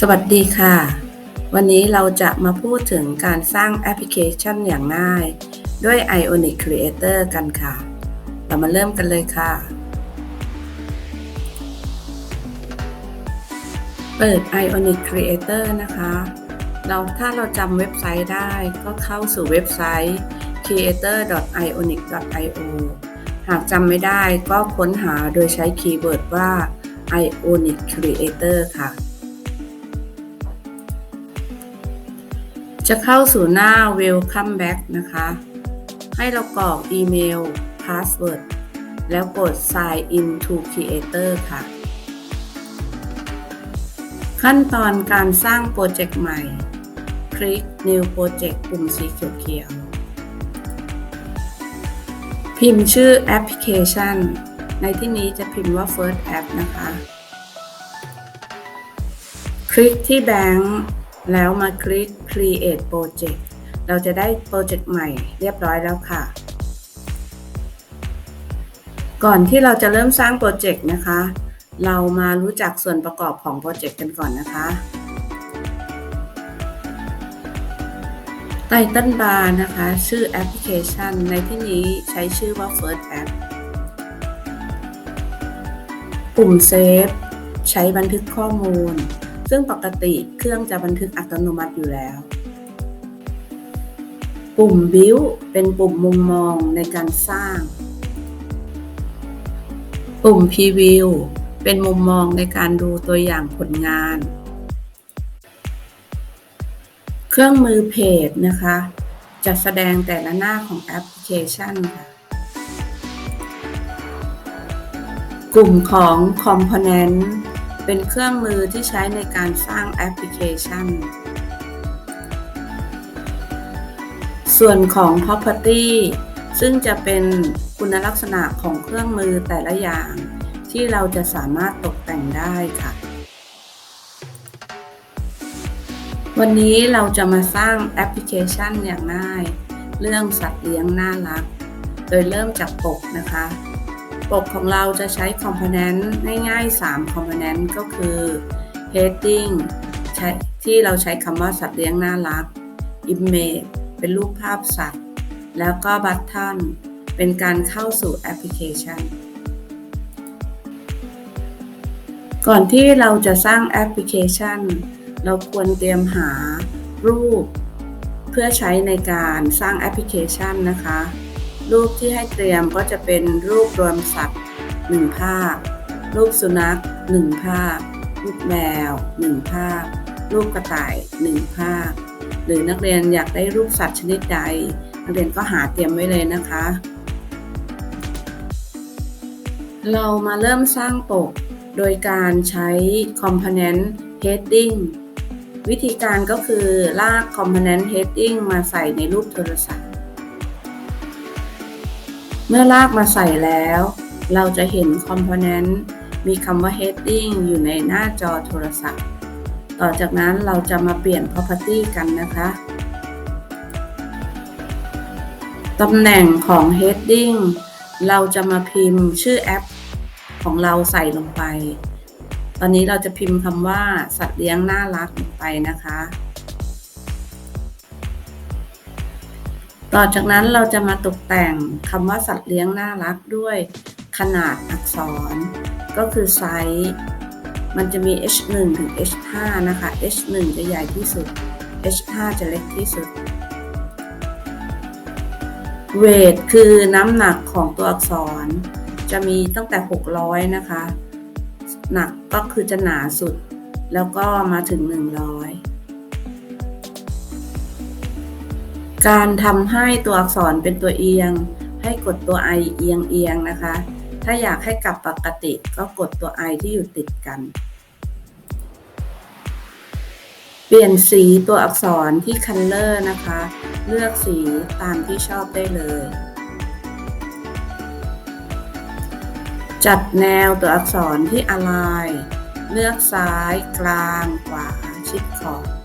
สวัสดีค่ะ วันนี้เราจะมาพูดถึงการสร้างแอปพลิเคชันอย่างง่าย ด้วย Ionic Creator กันค่ะ เรามาเริ่มกันเลยค่ะ เปิด Ionic Creator นะคะ เราถ้าเราจำเว็บไซต์ได้ก็เข้าสู่เว็บไซต์ creator.ionic.io หากจำไม่ได้ก็ค้นหาโดยใช้คีย์เวิร์ดว่า Ionic Creator ค่ะ จะเข้าสู่หน้า Welcome Back นะคะ ให้เรากรอกอีเมล Password แล้วกด Sign in to Creator ค่ะ ขั้นตอนการสร้างโปรเจกต์ใหม่ คลิก New Project ปุ่มสีเขียวๆพิมพ์ชื่อแอปพลิเคชัน ในที่นี้จะพิมพ์ว่า First App นะคะ คลิกที่แบงค์ แล้วมาคลิก Create Project เราจะได้โปรเจกต์ใหม่เรียบร้อยแล้วค่ะ ก่อนที่เราจะเริ่มสร้างโปรเจกต์นะคะ เรามารู้จักส่วนประกอบของโปรเจกต์กันก่อนนะคะไตเติลบาร์นะคะ ชื่อแอปพลิเคชัน ในที่นี้ใช้ชื่อว่า First App ปุ่ม Save ใช้บันทึกข้อมูล ซึ่งปกติเครื่องจะบันทึกอัตโนมัติอยู่แล้ว ปุ่ม Build เป็นปุ่มมุมมองในการสร้าง ปุ่ม Preview เป็นมุมมองในการดูตัวอย่างผลงาน เครื่องมือเพจนะคะ จะแสดงแต่ละหน้าของแอปพลิเคชันค่ะ กลุ่มของ Component เป็นเครื่องมือที่ใช้ในการสร้างแอปพลิเคชัน ส่วนของ Property ซึ่งจะเป็นคุณลักษณะของเครื่องมือแต่ละอย่าง ที่เราจะสามารถตกแต่งได้ค่ะ วันนี้เราจะมาสร้างแอปพลิเคชันอย่างง่าย เรื่องสัตว์เลี้ยงน่ารัก โดยเริ่มจากปกนะคะ ปกของเราจะใช้ Component ง่ายๆ3 Component ก็คือ Heading ที่เราใช้คำว่าสัตว์เลี้ยงน่ารัก Image เป็นรูปภาพสัตว์ แล้วก็ Button เป็นการเข้าสู่แอปพลิเคชัน ก่อนที่เราจะสร้างแอปพลิเคชัน เราควรเตรียมหารูป เพื่อใช้ในการสร้างแอปพลิเคชันนะคะ รูปที่ให้เตรียมก็จะเป็นรูปรวมสัตว์1ภาพ รูปสุนัข1ภาพ รูปแมว1ภาพ รูปกระต่าย1ภาพ หรือนักเรียนอยากได้รูปสัตว์ชนิดใด นักเรียนก็หาเตรียมไว้เลยนะคะ เรามาเริ่มสร้างปกโดยการใช้ Component Heading วิธีการก็คือลาก Component Heading มาใส่ในรูปโทรศัพท์ เมื่อลากมาใส่แล้ว เราจะเห็น Component มีคำว่า Heading อยู่ในหน้าจอโทรศัพท์ ต่อจากนั้นเราจะมาเปลี่ยน Property กันนะคะ ตำแหน่งของ Heading เราจะมาพิมพ์ชื่อแอปของเราใส่ลงไป ตอนนี้เราจะพิมพ์คำว่าสัตว์เลี้ยงน่ารักลงไปนะคะ ต่อจากนั้นเราจะมาตกแต่งคำว่าสัตว์เลี้ยงน่ารักด้วยขนาดอักษร ก็คือไซส์มันจะมี H1 ถึง H5 นะคะ H1 จะใหญ่ที่สุด H5 จะเล็กที่สุดเวทคือน้ำหนักของตัวอักษร จะมีตั้งแต่ 600 นะคะ หนักก็คือจะหนาสุด แล้วก็มาถึง 100 การทำให้ตัวอักษรเป็นตัวเอียง ให้กดตัว i เอียงเอียงนะคะ ถ้าอยากให้กลับปกติก็กดตัว i ที่อยู่ติดกัน เปลี่ยนสีตัวอักษรที่ Color นะคะ เลือกสีตามที่ชอบได้เลย จัดแนวตัวอักษรที่ Align เลือกซ้ายกลางขวาชิดขอบ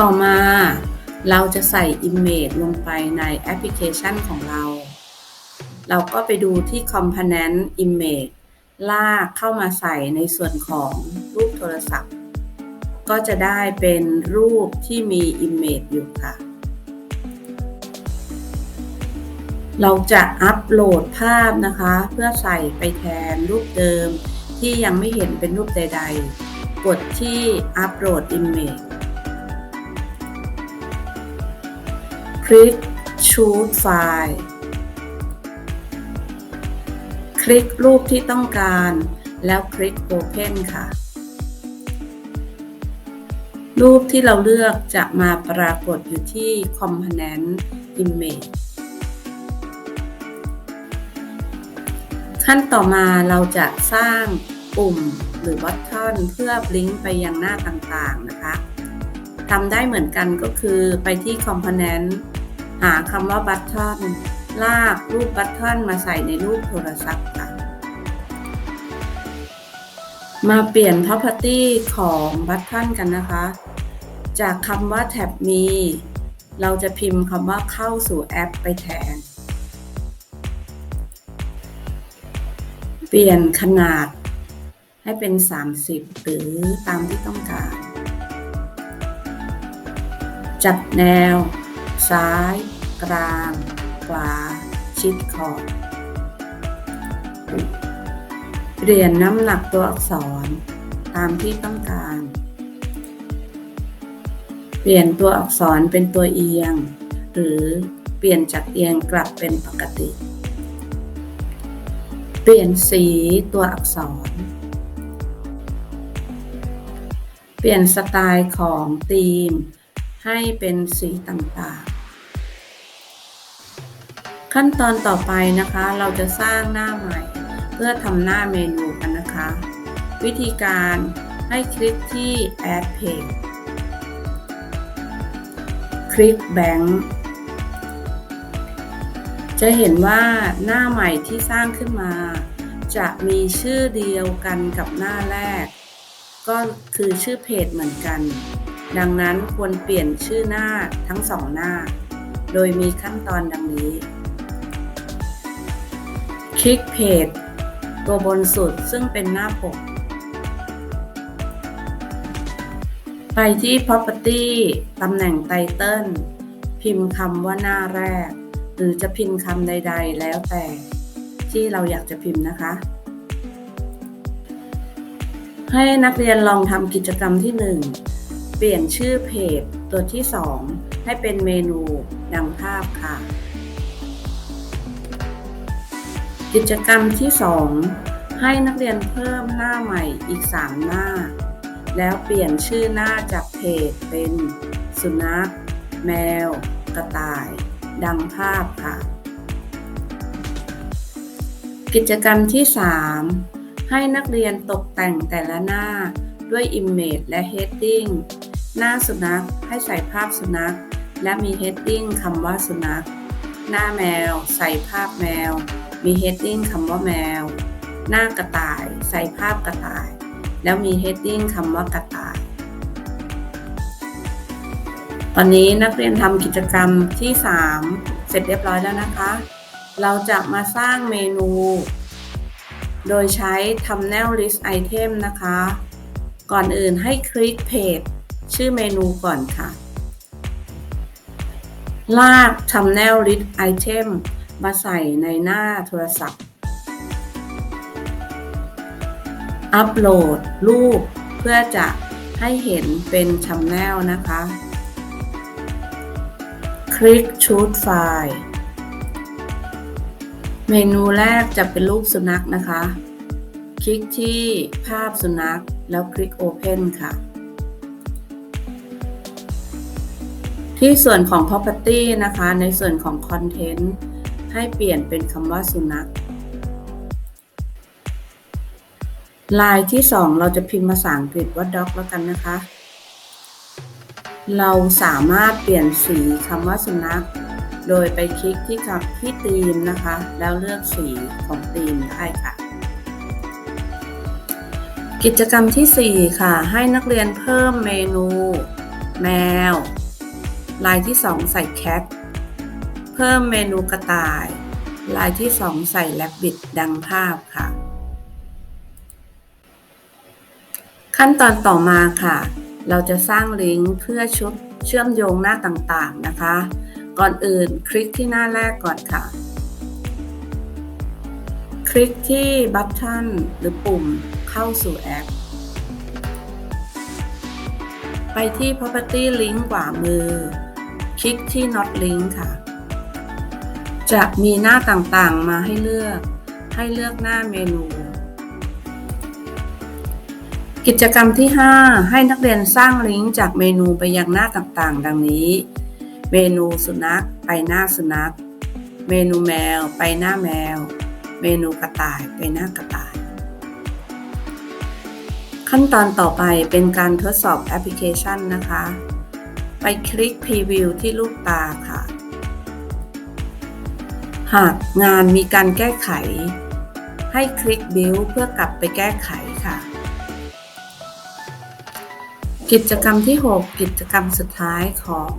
ต่อมาเราจะใส่ Image ลงไปในแอปพลิเคชันของเรา เราก็ไปดูที่ Component Image ลากเข้ามาใส่ในส่วนของรูปโทรศัพท์ ก็จะได้เป็นรูปที่มี Image อยู่ค่ะ เราจะอัปโหลดภาพนะคะ เพื่อใส่ไปแทนรูปเดิม ที่ยังไม่เห็นเป็นรูปใด ๆ กดที่ Upload Image คลิก Choose File คลิกรูปที่ต้องการ แล้วคลิก Open ค่ะ รูปที่เราเลือกจะมาปรากฏอยู่ที่ Component Image ขั้นต่อมาเราจะสร้างปุ่มหรือบัตทอนเพื่อลิงก์ไปยังหน้าต่างๆนะคะทำได้เหมือนกันก็คือไปที่ Component หาคำว่าบัตทอนลากรูปบัตทอนมาใส่ในรูปโทรศัพท์ค่ะ มาเปลี่ยน property ของบัตทอนกันนะคะ จากคำว่าแท็บมี เราจะพิมพ์คำว่าเข้าสู่แอปไปแทน เปลี่ยนขนาดให้เป็น 30 หรือตามที่ต้องการ จัดแนว ซ้าย กลาง ขวา ชิดขอบเปลี่ยนน้ำหนักตัวอักษร ตามที่ต้องการ เปลี่ยนตัวอักษรเป็นตัวเอียง หรือเปลี่ยนจากเอียงกลับเป็นปกติ เปลี่ยนสีตัวอักษร เปลี่ยนสไตล์ของธีมให้เป็นสีต่างๆ ขั้นตอนต่อไปนะคะ เราจะสร้างหน้าใหม่ เพื่อทำหน้าเมนูกันนะคะ วิธีการให้คลิกที่ Add Page คลิก Bank จะเห็นว่าหน้าใหม่ที่สร้างขึ้นมา จะมีชื่อเดียวกันกับหน้าแรก ก็คือชื่อเพจเหมือนกัน ดังนั้นควรเปลี่ยนชื่อหน้าทั้งสองหน้า โดยมีขั้นตอนดังนี้ ลิกเพจตัวบนสุดซึ่งเป็นหน้าปก ไปที่ Property ตำแหน่งไตเติลพิมพ์คำว่าหน้าแรก หรือจะพิมพ์คำใด ๆ แล้วแต่ที่เราอยากจะพิมพ์นะคะ ให้นักเรียนลองทำกิจกรรมที่ 1 เปลี่ยนชื่อเพจตัวที่ 2 ให้เป็นเมนูดังภาพค่ะ กิจกรรมที่ 2 ให้นักเรียนเพิ่มหน้าใหม่อีก 3 หน้า แล้วเปลี่ยนชื่อหน้าจากเพจเป็น สุนัข แมว กระต่าย ดังภาพค่ะ กิจกรรมที่ 3 ให้นักเรียนตกแต่งแต่ละหน้าด้วย Image และ Heading หน้าสุนัขให้ใส่ภาพสุนัข และมี Heading คำว่าสุนัข หน้าแมว ใส่ภาพแมว มี Heading คำว่าแมว หน้ากระต่าย ใส่ภาพกระต่าย แล้วมี Heading คำว่ากระต่าย ตอนนี้นักเรียนทำกิจกรรมที่ 3 เสร็จเรียบร้อยแล้วนะคะ เราจะมาสร้างเมนู โดยใช้ thumbnail list item นะคะ ก่อนอื่นให้คลิกเพจชื่อเมนูก่อนค่ะ ลาก thumbnail list item มาใส่ในหน้าโทรศัพท์ อัปโหลดรูปเพื่อจะให้เห็นเป็น thumbnail นะคะ คลิก Choose File เมนูแรกจะเป็นรูปสุนัขนะคะ คลิกที่ภาพสุนัขแล้วคลิก Open ค่ะ ที่ส่วนของ Property นะคะ ในส่วนของ Content ให้เปลี่ยนเป็นคำว่าสุนัข ลายที่ 2 เราจะพิมพ์ภาษาอังกฤษว่า dog แล้วกันนะคะ เราสามารถเปลี่ยนสีคำว่าสุนัข โดยไปคลิกที่กับที่ธีมนะคะ แล้วเลือกสีของธีมได้ค่ะ กิจกรรมที่ 4 ค่ะ ให้นักเรียนเพิ่มเมนู แมว ลายที่ 2 ใส่แคท เพิ่มเมนูกระต่าย ลายที่ 2 ใส่แลบบิดดังภาพค่ะ ขั้นตอนต่อมาค่ะ เราจะสร้างลิงก์เพื่อชุดเชื่อมโยงหน้าต่างๆนะคะ ก่อนอื่นคลิกที่หน้าแรกก่อนค่ะ คลิกที่บัต t ันหรือปุ่มเข้าสู่แอปไปที่ property link ขวามือ คลิกที่ not link ค่ะ จะมีหน้าต่างๆมาให้เลือก ให้เลือกหน้าเมนู กิจกรรมที่ 5 ให้นักเรียนสร้างลิงก์จากเมนูไปยังหน้าต่างๆ ดังนี้ เมนูสุนัขไปหน้าสุนัข เมนูแมวไปหน้าแมว เมนูกระต่ายไปหน้ากระต่าย ขั้นตอนต่อไปเป็นการทดสอบแอปพลิเคชันนะคะ ไปคลิกพรีวิวที่ลูกตาค่ะ หากงานมีการแก้ไข ให้คลิก Build เพื่อกลับไปแก้ไขค่ะ กิจกรรมที่ 6 กิจกรรมสุดท้ายของ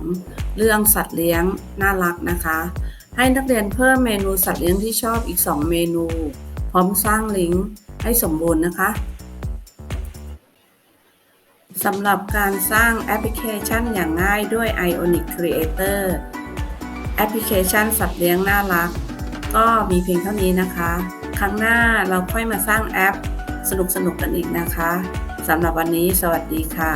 เรื่องสัตว์เลี้ยงน่ารักนะคะ ให้นักเรียนเพิ่มเมนูสัตว์เลี้ยงที่ชอบอีก 2 เมนู พร้อมสร้างลิงก์ให้สมบูรณ์นะคะสำหรับการสร้างแอปพลิเคชันอย่างง่ายด้วย Ionic Creator แอปพลิเคชันสัตว์เลี้ยงน่ารัก ก็มีเพียงเท่านี้นะคะ ครั้งหน้าเราค่อยมาสร้างแอปสนุกๆกันอีกนะคะสำหรับวันนี้สวัสดีค่ะ